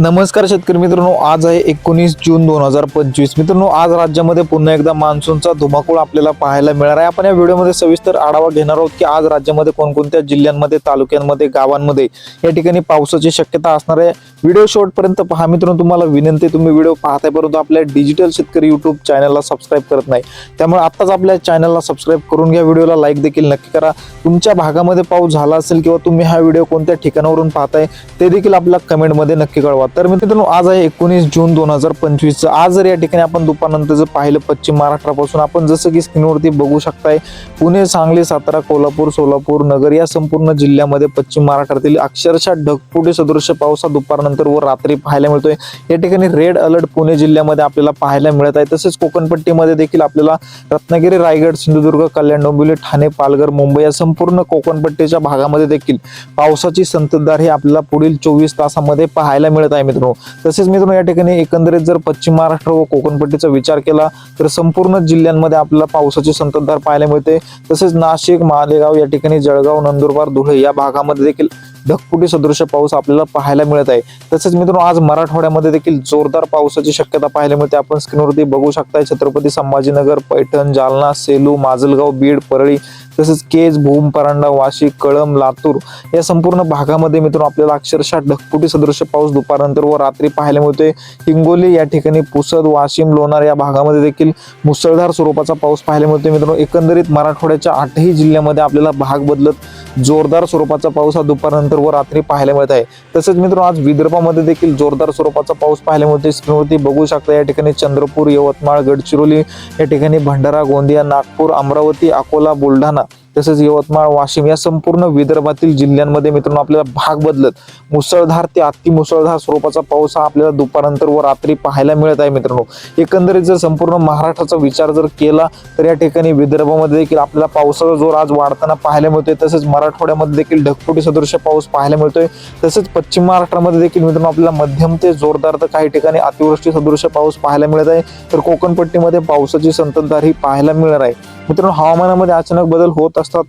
नमस्कार शेतकरी मित्रांनो आज आहे एकोणीस जून दोन हजार पंचवीस. मित्रांनो आज राज्यामध्ये पुन्हा एकदा मान्सूनचा धुमाकूळ आपल्याला पाहायला मिळणार आहे. आपण या व्हिडिओमध्ये सविस्तर आढावा घेणार आहोत की आज राज्यामध्ये कोणकोणत्या जिल्ह्यांमध्ये तालुक्यांमध्ये गावांमध्ये या ठिकाणी पावसाची शक्यता असणार आहे. व्हिडिओ शॉर्टपर्यंत पहा. मित्रांनो तुम्हाला विनंती तुम्ही व्हिडिओ पाहताय परंतु आपल्या डिजिटल शेतकरी युट्यूब चॅनलला सबस्क्राईब करत नाही. त्यामुळे आत्ताच आपल्या चॅनलला सबस्क्राईब करून घ्या. व्हिडिओला लाईक देखील नक्की करा. तुमच्या भागामध्ये पाऊस झाला असेल किंवा तुम्ही हा व्हिडिओ कोणत्या ठिकाणावरून पाहताय ते देखील आपल्या कमेंटमध्ये नक्की कळवा. तर मित्रांनो आज आहे एकोणीस जून दोन हजार पंचवीसचं आज जर या ठिकाणी आपण दुपारनंतर जर पाहिलं पश्चिम महाराष्ट्रापासून आपण जसं की स्क्रीनवरती बघू शकताय पुणे सांगली सातारा कोल्हापूर सोलापूर नगर या संपूर्ण जिल्ह्यामध्ये पश्चिम महाराष्ट्रातील अक्षरशः ढगफुटी सदृश्य पाऊस हा दुपारनंतर व रात्री पाहायला मिळतोय. या ठिकाणी रेड अलर्ट पुणे जिल्ह्यामध्ये आपल्याला पाहायला मिळत आहे. तसेच कोकणपट्टीमध्ये देखील आपल्याला रत्नागिरी रायगड सिंधुदुर्ग कल्याण डोंबिवली ठाणे पालघर मुंबई या संपूर्ण कोकणपट्टीच्या भागामध्ये देखील पावसाची संततधार ही आपल्याला पुढील चोवीस तासामध्ये पाहायला मिळत आहे. मित्रांनो. तसेच मित्रांनो या ठिकाणी एकंदरीत जर पश्चिम महाराष्ट्र व कोकणपट्टीचा विचार केला तर संपूर्ण जिल्ह्यांमध्ये आपल्याला पावसाची संततधार पाहायला मिळते. तसेच नाशिक मालेगाव या ठिकाणी जळगाव नंदुरबार धुळे या भागामध्ये देखील ढगफुटी सदृश पाऊस आपल्याला पाहायला मिळत आहे. तसेच मित्रांनो आज मराठवाड्यामध्ये देखील जोरदार पावसाची शक्यता पाहायला मिळते. आपण स्क्रीनवरती बघू शकताय छत्रपती संभाजीनगर पैठण जालना सेलू माजलगाव बीड परळी तसेच केज भूम परांडा वाशी कळम लातूर या संपूर्ण भागामध्ये मित्रांनो आपल्याला अक्षरशः ढगफुटी सदृश पाऊस दुपारनंतर व रात्री पाहायला मिळतोय. हिंगोली या ठिकाणी पुसद वाशिम लोणार या भागामध्ये देखील मुसळधार स्वरूपाचा पाऊस पाहायला मिळतोय. मित्रांनो एकंदरीत मराठवाड्याच्या आठही जिल्ह्यामध्ये आपल्याला भाग बदलत जोरदार स्वरूपाचा पाऊस हा दुपारनंतर व रात्री पाहायला मिळत आहे. तसेच मित्रांनो आज विदर्भामध्ये देखील जोरदार स्वरूपाचा पाऊस पाहायला मिळतोय. स्क्रीनवरती बघू शकता या ठिकाणी चंद्रपूर यवतमाळ गडचिरोली या ठिकाणी भंडारा गोंदिया नागपूर अमरावती अकोला बुलढाणा तसेच यवतमाळ वाशिम या संपूर्ण विदर्भातील जिल्ह्यांमध्ये मित्रांनो आपल्याला भाग बदलत मुसळधार ते अति मुसळधार स्वरूपाचा पाऊस हा आपल्याला दुपारनंतर व रात्री पाहायला मिळत आहे मित्रांनो. एकंदरीत जर संपूर्ण महाराष्ट्राचा विचार जर केला तर या ठिकाणी विदर्भामध्ये देखील आपल्याला पावसाचा जोर आज वाढताना पाहायला मिळतोय. तसेच मराठवाड्यामध्ये देखील ढगफुटी सदृश पाऊस पाहायला मिळतोय. तसेच पश्चिम महाराष्ट्रामध्ये देखील मित्रांनो आपल्याला मध्यम ते जोरदार तर काही ठिकाणी अतिवृष्टी सदृश पाऊस पाहायला मिळत आहे. तर कोकणपट्टीमध्ये पावसाची संततधार ही पाहायला मिळणार आहे. मित्रांनो हवामानामध्ये अचानक बदल होत असतात.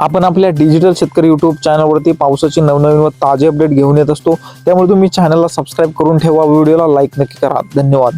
आपण आपल्या डिजिटल शेतकरी यूट्यूब चॅनलवरती पावसाची नवनवीन व ताजे अपडेट घेऊन येत असतो. त्यामुळे तुम्ही चॅनलला सबस्क्राईब करून ठेवा. व्हिडिओला लाईक नक्की करा. धन्यवाद.